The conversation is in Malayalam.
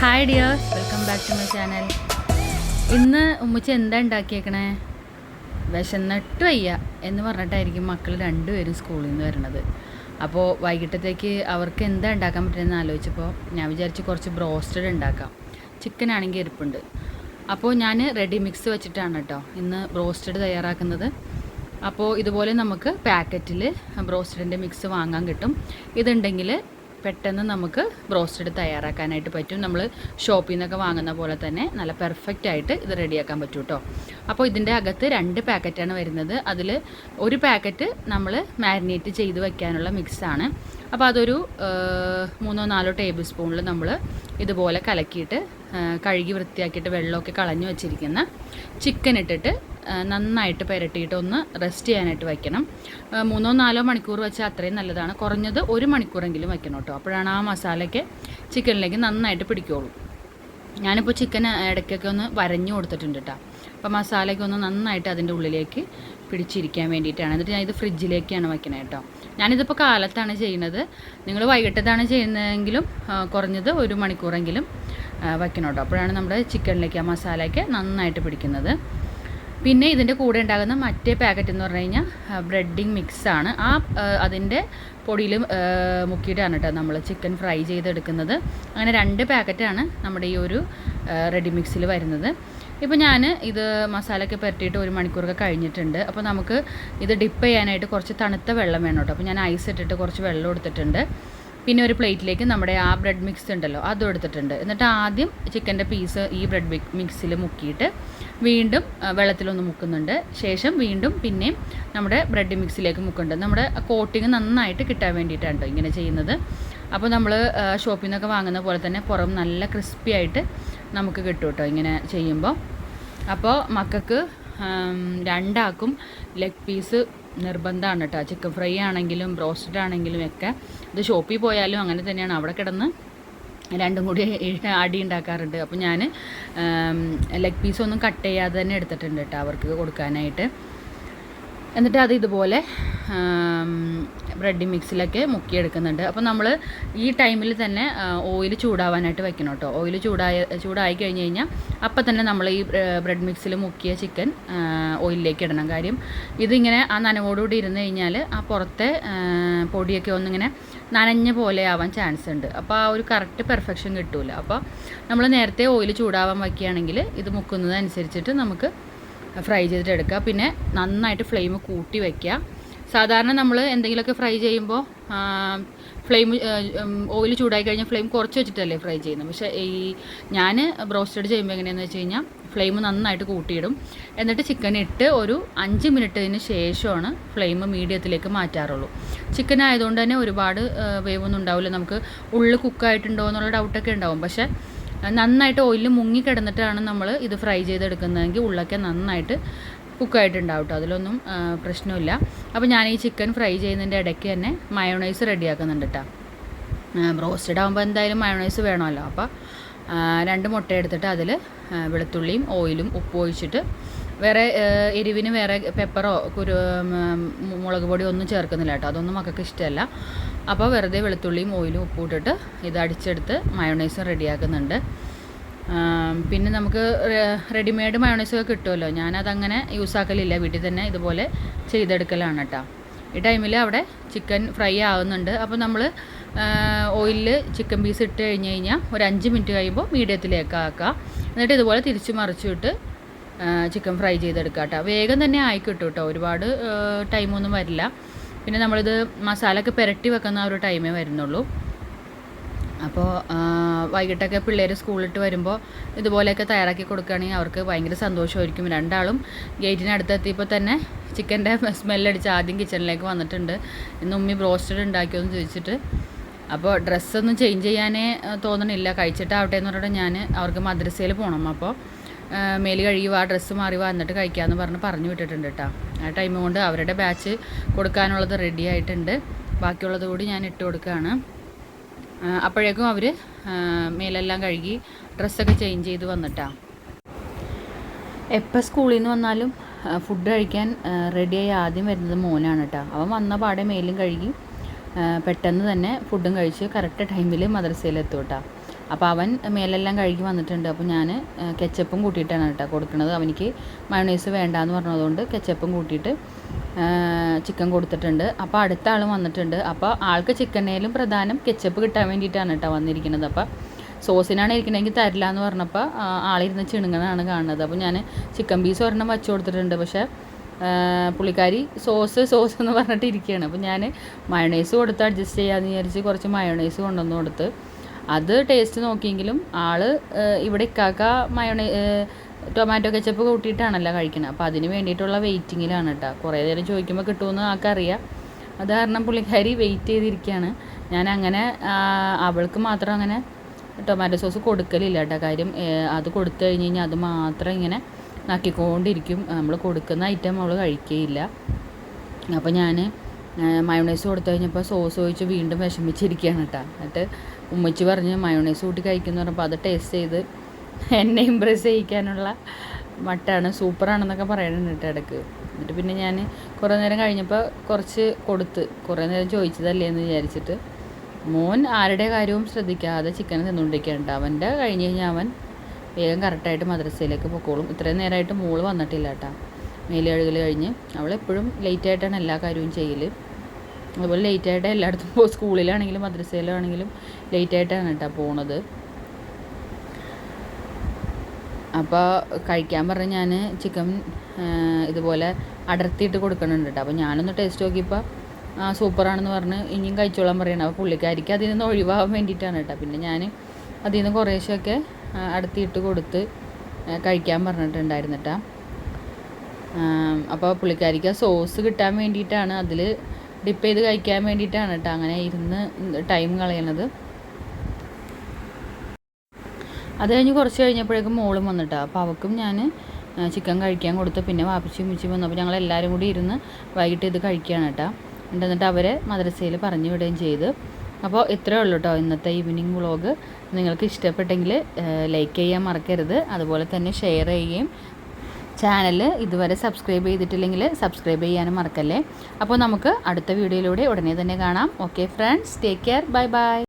Hi dears welcome back to my channel ഇന്ന് ഉമ്മച്ച എന്താ ഉണ്ടാക്കിയേക്കണേ? വിശന്നിട്ട് വയ്യ എന്ന് പറഞ്ഞിട്ടായിരിക്കും മക്കൾ രണ്ടുപേരും സ്കൂളിൽ നിന്ന് വരണത് അപ്പോൾ വൈകിട്ടത്തേക്ക് അവർക്ക് എന്താ ഉണ്ടാക്കാൻ പറ്റുന്നതെന്ന് ആലോചിച്ചപ്പോൾ ഞാൻ വിചാരിച്ച് കുറച്ച് ബ്രോസ്റ്റഡ് ഉണ്ടാക്കാം. ചിക്കൻ ആണെങ്കിൽ ഇരിപ്പുണ്ട് അപ്പോൾ ഞാൻ റെഡി മിക്സ് വെച്ചിട്ടാണ് കേട്ടോ ഇന്ന് ബ്രോസ്റ്റഡ് തയ്യാറാക്കുന്നത്. അപ്പോൾ ഇതുപോലെ നമുക്ക് പാക്കറ്റിൽ ബ്രോസ്റ്റഡിന്റെ മിക്സ് വാങ്ങാൻ കിട്ടും. ഇതുണ്ടെങ്കിൽ പെട്ടെന്ന് നമുക്ക് ബ്രോസ്റ്റഡ് തയ്യാറാക്കാനായിട്ട് പറ്റും. നമ്മൾ ഷോപ്പിൽ നിന്നൊക്കെ വാങ്ങുന്ന പോലെ തന്നെ നല്ല പെർഫെക്റ്റ് ആയിട്ട് ഇത് റെഡിയാക്കാൻ പറ്റും കേട്ടോ അപ്പോൾ ഇതിന്റെ അകത്ത് രണ്ട് പാക്കറ്റാണ് വരുന്നത്. അതിൽ ഒരു പാക്കറ്റ് നമ്മൾ മാരിനേറ്റ് ചെയ്ത് വയ്ക്കാനുള്ള മിക്സാണ് അപ്പോൾ അതൊരു മൂന്നോ നാലോ ടേബിൾ സ്പൂണിൽ നമ്മൾ ഇതുപോലെ കലക്കിയിട്ട് കഴുകി വൃത്തിയാക്കിയിട്ട് വെള്ളമൊക്കെ കളഞ്ഞു വെച്ചിരിക്കുന്ന ചിക്കൻ ഇട്ടിട്ട് നന്നായിട്ട് പുരട്ടിയിട്ട് ഒന്ന് റെസ്റ്റ് ചെയ്യാനായിട്ട് വയ്ക്കണം. മൂന്നോ നാലോ മണിക്കൂർ വെച്ചാൽ അത്രയും നല്ലതാണ്. കുറഞ്ഞത് ഒരു മണിക്കൂറെങ്കിലും വെക്കണം കേട്ടോ. അപ്പോഴാണ് ആ മസാലയ്ക്ക് ചിക്കനിലേക്ക് നന്നായിട്ട് പിടിക്കുകയുള്ളൂ ഞാനിപ്പോൾ ചിക്കൻ ഇടയ്ക്കൊക്കെ ഒന്ന് വരഞ്ഞു കൊടുത്തിട്ടുണ്ട് കേട്ടോ. അപ്പോൾ മസാലയ്ക്ക് ഒന്ന് നന്നായിട്ട് അതിന്റെ ഉള്ളിലേക്ക് പിടിച്ചിരിക്കാൻ വേണ്ടിയിട്ടാണ്. എന്നിട്ട് ഞാൻ ഇത് ഫ്രിഡ്ജിലേക്കാണ് വയ്ക്കണത് കേട്ടോ. ഞാനിതിപ്പോൾ കാലത്താണ് ചെയ്യുന്നത്. നിങ്ങൾ വൈകിട്ടത്താണ് ചെയ്യുന്നതെങ്കിലും കുറഞ്ഞത് ഒരു മണിക്കൂറെങ്കിലും വയ്ക്കണം കേട്ടോ. അപ്പോഴാണ് നമ്മുടെ ചിക്കനിലേക്ക് ആ മസാലയൊക്കെ നന്നായിട്ട് പിടിക്കുന്നത്. പിന്നെ ഇതിന്റെ കൂടെ ഉണ്ടാകുന്ന മറ്റേ പാക്കറ്റ് എന്ന് പറഞ്ഞു കഴിഞ്ഞാൽ ബ്രെഡിങ് മിക്സാണ് ആ അതിന്റെ പൊടിയിൽ മുക്കിയിട്ടാണ് കേട്ടോ നമ്മൾ ചിക്കൻ ഫ്രൈ ചെയ്തെടുക്കുന്നത്. അങ്ങനെ രണ്ട് പാക്കറ്റാണ് നമ്മുടെ ഈ ഒരു റെഡി മിക്സിൽ വരുന്നത്. ഇപ്പോൾ ഞാൻ ഇത് മസാലയൊക്കെ പുരട്ടിയിട്ട് ഒരു മണിക്കൂറൊക്കെ കഴിഞ്ഞിട്ടുണ്ട്. അപ്പോൾ നമുക്ക് ഇത് ഡിപ്പ് ചെയ്യാനായിട്ട് കുറച്ച് തണുത്ത വെള്ളം വേണം കേട്ടോ. അപ്പോൾ ഞാൻ ഐസ് ഇട്ടിട്ട് കുറച്ച് വെള്ളം എടുത്തിട്ടുണ്ട്. പിന്നെ ഒരു പ്ലേറ്റിലേക്ക് നമ്മുടെ ആ ബ്രെഡ് മിക്സ് ഉണ്ടല്ലോ അതും എടുത്തിട്ടുണ്ട്. എന്നിട്ട് ആദ്യം ചിക്കന്റെ പീസ് ഈ ബ്രെഡ് മിക്സിൽ മുക്കിയിട്ട് വീണ്ടും വെള്ളത്തിലൊന്ന് മുക്കുന്നുണ്ട്. ശേഷം വീണ്ടും പിന്നെയും നമ്മുടെ ബ്രെഡ് മിക്സിലേക്ക് മുക്കുന്നുണ്ട്. നമ്മുടെ കോട്ടിങ് നന്നായിട്ട് കിട്ടാൻ വേണ്ടിയിട്ടാണ് ഇങ്ങനെ ചെയ്യുന്നത്. അപ്പോൾ നമ്മൾ ഷോപ്പിൽ നിന്നൊക്കെ വാങ്ങുന്ന പോലെ തന്നെ പുറം നല്ല ക്രിസ്പി ആയിട്ട് നമുക്ക് കിട്ടും കേട്ടോ ഇങ്ങനെ ചെയ്യുമ്പോൾ. അപ്പോൾ മക്കൾക്ക് രണ്ടാക്കും ലെഗ് പീസ് നിർബന്ധമാണ് കേട്ടോ ചിക്കൻ ഫ്രൈ ആണെങ്കിലും ബ്രോസ്റ്റഡ് ആണെങ്കിലും ഒക്കെ ഇത് ഷോപ്പിൽ പോയാലും അങ്ങനെ തന്നെയാണ്. അവിടെ കിടന്ന് രണ്ടും കൂടി അടി ഉണ്ടാക്കാറുണ്ട്. അപ്പോൾ ഞാൻ ലെഗ് പീസൊന്നും കട്ട് ചെയ്യാതെ തന്നെ എടുത്തിട്ടുണ്ട് കേട്ടോ അവർക്ക് കൊടുക്കാനായിട്ട്. എന്നിട്ട് അത് ഇതുപോലെ ബ്രെഡ് മിക്സിലൊക്കെ മുക്കിയെടുക്കുന്നുണ്ട്. അപ്പോൾ നമ്മൾ ഈ ടൈമിൽ തന്നെ ഓയിൽ ചൂടാവാനായിട്ട് വെക്കണം കേട്ടോ. ഓയിൽ ചൂടായ ചൂടായി കഴിഞ്ഞ് കഴിഞ്ഞാൽ അപ്പം തന്നെ നമ്മൾ ഈ ബ്രെഡ് മിക്സിൽ മുക്കിയ ചിക്കൻ ഓയിലിലേക്ക് ഇടണം കാര്യം. ഇതിങ്ങനെ ആ നനവോടുകൂടി ഇരുന്ന് കഴിഞ്ഞാൽ ആ പുറത്തെ പൊടിയൊക്കെ ഒന്നിങ്ങനെ നനഞ്ഞ പോലെ ആവാൻ ചാൻസ് ഉണ്ട്. അപ്പോൾ ആ ഒരു കറക്റ്റ് പെർഫെക്ഷൻ കിട്ടില്ല അപ്പോൾ നമ്മൾ നേരത്തെ ഓയിൽ ചൂടാവാൻ വയ്ക്കുകയാണെങ്കിൽ ഇത് മുക്കുന്നതനുസരിച്ചിട്ട് നമുക്ക് ഫ്രൈ ചെയ്തിട്ട് എടുക്കുക പിന്നെ നന്നായിട്ട് ഫ്ലെയിം കൂട്ടി വയ്ക്കുക സാധാരണ നമ്മൾ എന്തെങ്കിലുമൊക്കെ ഫ്രൈ ചെയ്യുമ്പോൾ ഫ്ലെയിം ഓയിൽ ചൂടായി കഴിഞ്ഞാൽ ഫ്ലെയിം കുറച്ച് വെച്ചിട്ടല്ലേ ഫ്രൈ ചെയ്യുന്നത്. പക്ഷേ ഈ ഞാൻ ബ്രോസ്റ്റഡ് ചെയ്യുമ്പോൾ എങ്ങനെയാണെന്ന് വെച്ച് കഴിഞ്ഞാൽ ഫ്ലെയിം നന്നായിട്ട് കൂട്ടിയിടും. എന്നിട്ട് ചിക്കൻ ഇട്ട് ഒരു അഞ്ച് മിനിറ്റിന് ശേഷമാണ് ഫ്ലെയിം മീഡിയത്തിലേക്ക് മാറ്റാറുള്ളൂ. ചിക്കൻ ആയതുകൊണ്ട് തന്നെ ഒരുപാട് വേവൊന്നും ഉണ്ടാവില്ല. നമുക്ക് ഉള്ളിൽ കുക്കായിട്ടുണ്ടോ എന്നുള്ള ഡൗട്ടൊക്കെ ഉണ്ടാവും. പക്ഷേ നന്നായിട്ട് ഓയിലിൽ മുങ്ങി കിടന്നിട്ടാണ് നമ്മൾ ഇത് ഫ്രൈ ചെയ്തെടുക്കുന്നതെങ്കിൽ ഉള്ളൊക്കെ നന്നായിട്ട് കുക്കായിട്ടുണ്ടാവും കേട്ടോ അതിലൊന്നും പ്രശ്നമില്ല. അപ്പോൾ ഞാൻ ഈ ചിക്കൻ ഫ്രൈ ചെയ്യുന്നതിന്റെ ഇടയ്ക്ക് തന്നെ മയോണൈസ് റെഡിയാക്കുന്നുണ്ട് കേട്ടോ ബ്രോസ്റ്റഡ് ആകുമ്പോൾ എന്തായാലും മയോണൈസ് വേണമല്ലോ. അപ്പോൾ രണ്ട് മുട്ട എടുത്തിട്ട് അതിൽ വെളുത്തുള്ളിയും ഓയിലും ഉപ്പും ഒഴിച്ചിട്ട് വേറെ എരിവിന് വേറെ പെപ്പറോ കുരു മുളക് പൊടിയോ ഒന്നും ചേർക്കുന്നില്ല കേട്ടോ അതൊന്നും മക്കൾക്ക് ഇഷ്ടമല്ല. അപ്പോൾ വെറുതെ വെളുത്തുള്ളിയും ഓയിലും ഉപ്പും ഇട്ടിട്ട് ഇത് അടിച്ചെടുത്ത് മയോണൈസും റെഡിയാക്കുന്നുണ്ട്. പിന്നെ നമുക്ക് റെഡിമെയ്ഡ് മയോണൈസൊക്കെ കിട്ടുമല്ലോ. ഞാനതങ്ങനെ യൂസ് ആക്കലില്ല വീട്ടിൽ തന്നെ ഇതുപോലെ ചെയ്തെടുക്കലാണ് കേട്ടോ. ഈ ടൈമിൽ അവിടെ ചിക്കൻ ഫ്രൈ ആവുന്നുണ്ട്. അപ്പോൾ നമ്മൾ ഓയിലിൽ ചിക്കൻ പീസ് ഇട്ട് കഴിഞ്ഞ് കഴിഞ്ഞാൽ ഒരു അഞ്ച് മിനിറ്റ് കഴിയുമ്പോൾ മീഡിയത്തിലേക്ക് ആക്കുക എന്നിട്ട് ഇതുപോലെ തിരിച്ച് മറിച്ചിട്ട് ചിക്കൻ ഫ്രൈ ചെയ്തെടുക്കുക കേട്ടോ. വേഗം തന്നെ ആയിക്കിട്ടും കേട്ടോ ഒരുപാട് ടൈമൊന്നും വരില്ല. പിന്നെ നമ്മളിത് മസാല ഒക്കെ പുരട്ടി വെക്കുന്ന ആ ഒരു ടൈമേ വരുന്നുള്ളൂ. അപ്പോൾ വൈകിട്ടൊക്കെ പിള്ളേർ സ്കൂളിട്ട് വരുമ്പോൾ ഇതുപോലെയൊക്കെ തയ്യാറാക്കി കൊടുക്കുകയാണെങ്കിൽ അവർക്ക് ഭയങ്കര സന്തോഷമായിരിക്കും. രണ്ടാളും ഗേറ്റിനടുത്ത് എത്തിയപ്പോൾ തന്നെ ചിക്കന്റെ സ്മെല്ലടിച്ച് ആദ്യം കിച്ചണിലേക്ക് വന്നിട്ടുണ്ട്. ഇന്ന് ഉമ്മി ബ്രോസ്റ്റഡ് ഉണ്ടാക്കിയോ എന്ന് ചോദിച്ചിട്ട്. അപ്പോൾ ഡ്രസ്സൊന്നും ചേഞ്ച് ചെയ്യാനേ തോന്നണില്ല. കഴിച്ചിട്ടാവട്ടെ എന്ന് പറഞ്ഞിട്ട് ഞാൻ അവർക്ക് മദ്രസയിൽ പോകണം അപ്പോൾ മേൽ കഴുകി വാ ഡ്രസ്സ് മാറി വാ എന്നിട്ട് കഴിക്കാമെന്ന് പറഞ്ഞ് പറഞ്ഞു വിട്ടിട്ടുണ്ട് കേട്ടോ ആ ടൈം കൊണ്ട് അവരുടെ ബാച്ച് കൊടുക്കാനുള്ളത് റെഡി ആയിട്ടുണ്ട്. ബാക്കിയുള്ളത് കൂടി ഞാൻ ഇട്ട് കൊടുക്കുകയാണ് അപ്പോഴേക്കും അവർ മേലെല്ലാം കഴുകി ഡ്രസ്സൊക്കെ ചേഞ്ച് ചെയ്ത് വന്നിട്ടാണ് എപ്പോൾ സ്കൂളിൽ നിന്ന് വന്നാലും ഫുഡ് കഴിക്കാൻ റെഡിയായി ആദ്യം വരുന്നത് മോനാണ് കേട്ടോ അവൻ വന്ന പാടെ മേലും കഴുകി പെട്ടെന്ന് തന്നെ ഫുഡും കഴിച്ച് കറക്റ്റ് ടൈമിൽ മദ്രസയിലെത്തും കേട്ടോ അപ്പോൾ അവൻ മേലെല്ലാം കഴുകി വന്നിട്ടുണ്ട്. അപ്പോൾ ഞാൻ കെച്ചപ്പും കൂട്ടിയിട്ടാണ് കേട്ടോ കൊടുക്കുന്നത്. അവനിക്ക് മയണൈസ് വേണ്ടാന്ന് പറഞ്ഞതുകൊണ്ട് കെച്ചപ്പും കൂട്ടിയിട്ട് ചിക്കൻ കൊടുത്തിട്ടുണ്ട്. അപ്പോൾ അടുത്ത ആൾ വന്നിട്ടുണ്ട്. അപ്പോൾ ആൾക്ക് ചിക്കനേലും പ്രധാനം കെച്ചപ്പ് കിട്ടാൻ വേണ്ടിയിട്ടാണ് കേട്ടോ വന്നിരിക്കുന്നത്. അപ്പോൾ സോസിനാണ് ഇരിക്കണമെങ്കിൽ തരില്ല എന്ന് പറഞ്ഞപ്പോൾ ആളിരുന്ന് ചിണുങ്ങനാണ് കാണുന്നത്. അപ്പോൾ ഞാൻ ചിക്കൻ പീസ് ഒരെണ്ണം വച്ചു കൊടുത്തിട്ടുണ്ട്. പക്ഷേ പുള്ളിക്കാരി സോസ് സോസ് എന്ന് പറഞ്ഞിട്ട് ഇരിക്കുകയാണ് അപ്പോൾ ഞാൻ മയണൈസ് കൊടുത്ത് അഡ്ജസ്റ്റ് ചെയ്യാമെന്ന് വിചാരിച്ച് കുറച്ച് മയണൈസ് കൊണ്ടുവന്ന് കൊടുത്ത് അത് ടേസ്റ്റ് നോക്കിയെങ്കിലും ആൾ ഇവിടെ ഇക്കാക്ക മയോണൈ ടൊമാറ്റോ കെച്ചപ്പ് കൂട്ടിയിട്ടാണല്ലോ കഴിക്കുന്നത് അപ്പോൾ അതിന് വേണ്ടിയിട്ടുള്ള വെയിറ്റിങ്ങിലാണ് കേട്ടോ കുറേ നേരം ചോദിക്കുമ്പോൾ കിട്ടുമെന്ന് ആൾക്കറിയാം. അത് കാരണം പുള്ളിക്കാരി വെയിറ്റ് ചെയ്തിരിക്കുകയാണ് ഞാൻ അങ്ങനെ അവൾക്ക് മാത്രം അങ്ങനെ ടൊമാറ്റോ സോസ് കൊടുക്കലില്ല കേട്ടോ കാര്യം അത് കൊടുത്തു കഴിഞ്ഞ് കഴിഞ്ഞാൽ അത് മാത്രം ഇങ്ങനെ നക്കിക്കൊണ്ടിരിക്കും. നമ്മൾ കൊടുക്കുന്ന ഐറ്റം അവൾ കഴിക്കുകയില്ല അപ്പോൾ ഞാൻ മയോണൈസ് കൊടുത്തു കഴിഞ്ഞപ്പോൾ സോസ് ഒഴിച്ച് വീണ്ടും വിഷമിച്ചിരിക്കുകയാണ് കേട്ടോ എന്നിട്ട് ഉമ്മച്ചി പറഞ്ഞ് മയോണൈസ് കൂട്ടി കഴിക്കുന്നു പറഞ്ഞപ്പോൾ അത് ടേസ്റ്റ് ചെയ്ത് എന്നെ ഇമ്പ്രസ് ചെയ്യിക്കാനുള്ള മട്ടാണ് സൂപ്പറാണെന്നൊക്കെ പറയുന്നുണ്ട് കേട്ടോ ഇടയ്ക്ക് എന്നിട്ട് പിന്നെ ഞാൻ കുറേ നേരം കഴിഞ്ഞപ്പോൾ കുറച്ച് കൊടുത്ത് കുറേ നേരം ചോദിച്ചതല്ലേ എന്ന് വിചാരിച്ചിട്ട് മോൻ ആരുടെ കാര്യവും ശ്രദ്ധിക്കാതെ ചിക്കൻ തിന്നുകൊണ്ടിരിക്കുകയുണ്ട് അവന്റെ കഴിഞ്ഞ് കഴിഞ്ഞാൽ അവൻ വേഗം കറക്റ്റായിട്ട് മദ്രസയിലേക്ക് പൊക്കോളും. ഇത്രയും നേരമായിട്ട് മോൾ വന്നിട്ടില്ല കേട്ടോ മേലുകഴുകൽ കഴിഞ്ഞ് അവളെപ്പോഴും ലേറ്റായിട്ടാണ് എല്ലാ കാര്യവും ചെയ്യൽ അതുപോലെ ലേറ്റായിട്ട് എല്ലായിടത്തും പോകും സ്കൂളിലാണെങ്കിലും മദ്രസയിലാണെങ്കിലും ലേറ്റായിട്ടാണ് കേട്ടോ പോണത്. അപ്പോൾ കഴിക്കാൻ പറഞ്ഞ് ഞാൻ ചിക്കൻ ഇതുപോലെ അടർത്തിയിട്ട് കൊടുക്കണുണ്ട് കേട്ടോ. അപ്പോൾ ഞാനൊന്ന് ടേസ്റ്റ് നോക്കിയപ്പോൾ ആ സൂപ്പറാണെന്ന് പറഞ്ഞ് ഇനിയും കഴിച്ചോളാൻ പറയണം. അപ്പോൾ പുള്ളിക്കാരിക്ക് അതിൽ നിന്ന് ഒഴിവാകാൻ വേണ്ടിയിട്ടാണ് കേട്ടോ. പിന്നെ ഞാൻ അതിൽ നിന്ന് കുറേശ്ശൊക്കെ അടുത്തിട്ട് കൊടുത്ത് കഴിക്കാൻ പറഞ്ഞിട്ടുണ്ടായിരുന്നു കേട്ടോ. അപ്പോൾ പുള്ളിക്കാരിക്ക് ആ സോസ് കിട്ടാൻ വേണ്ടിയിട്ടാണ് അതിൽ ഡിപ്പ് ചെയ്ത് കഴിക്കാൻ വേണ്ടിയിട്ടാണ് കേട്ടോ അങ്ങനെ ഇരുന്ന് ടൈം കളയണത് അത് കഴിഞ്ഞ് കുറച്ച് കഴിഞ്ഞപ്പോഴേക്കും മോളും വന്നിട്ടാ. അപ്പോൾ അവൾക്കും ഞാൻ ചിക്കൻ കഴിക്കാൻ കൊടുത്തു പിന്നെ വാപ്പിച്ചും ഉമ്മച്ചും വന്നു. അപ്പോൾ ഞങ്ങൾ എല്ലാവരും കൂടി ഇരുന്ന് വൈകിട്ട് ഇത് കഴിക്കുകയാണ് കേട്ടോ. എന്നിട്ട് അവരെ മദ്രസയിൽ പറഞ്ഞു വിടുകയും ചെയ്ത്. അപ്പോൾ ഇത്രയേ ഉള്ളൂ കേട്ടോ ഇന്നത്തെ ഈവനിങ് വ്ളോഗ് നിങ്ങൾക്ക് ഇഷ്ടപ്പെട്ടെങ്കിൽ ലൈക്ക് ചെയ്യാൻ മറക്കരുത്. അതുപോലെ തന്നെ ഷെയർ ചെയ്യുകയും ചാനൽ ഇതുവരെ സബ്സ്ക്രൈബ് ചെയ്തിട്ടില്ലെങ്കിൽ സബ്സ്ക്രൈബ് ചെയ്യാനും മറക്കല്ലേ. അപ്പോൾ നമുക്ക് അടുത്ത വീഡിയോയിലൂടെ ഉടനെ തന്നെ കാണാം. Okay friends take care bye bye